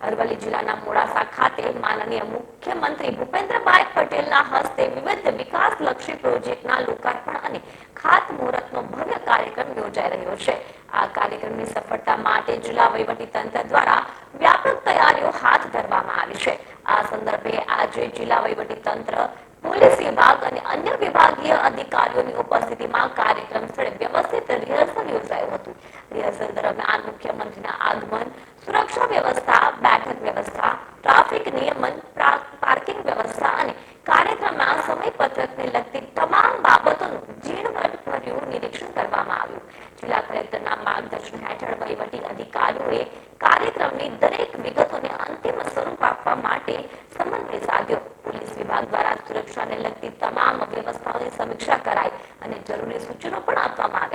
અરવલ્લી જિલ્લાના મોડાસા ખાતે માનનીય મુખ્યમંત્રી ભૂપેન્દ્રભાઈ પટેલના હસ્તે વિવિધ વિકાસલક્ષી પ્રોજેક્ટના લોકાર્પણ અને ખાતમુહૂર્તનો ભવ્ય કાર્યક્રમ યોજાઈ રહ્યો છે. આ કાર્યક્રમની સફળતા માટે જિલ્લા વહીવટી તંત્ર દ્વારા આવી છે. આ સંદર્ભે આજે જિલ્લા તંત્ર, પોલીસ વિભાગ અને અન્ય વિભાગીય અધિકારીઓની ઉપસ્થિતિમાં કાર્યક્રમ સ્થળે વ્યવસ્થિત રિહર્સલ યોજાયું હતું. રિહર્સલ દરમિયાન મુખ્યમંત્રીના આગમન, સુરક્ષા વ્યવસ્થા, બેઠક વ્યવસ્થા, ટ્રાફિક નિયમન પાર્કિંગ વ્યવસ્થા અને કાર્યક્રમના સમયપત્રકને લગતી તમામ બાબતોનું ઝીણવટભર્યું નિરીક્ષણ કરવામાં આવ્યું. જિલ્લા કલેક્ટરના માર્ગદર્શન હેઠળ વહીવટી અધિકારીઓએ કાર્યક્રમની દરેક વિગતોને આપવા માટે સમન્વય સાધ્યો. પોલીસ વિભાગ દ્વારા સુરક્ષાને લગતી તમામ વ્યવસ્થાઓની સમીક્ષા કરાઈ અને જરૂરી સૂચનો પણ આપવામાં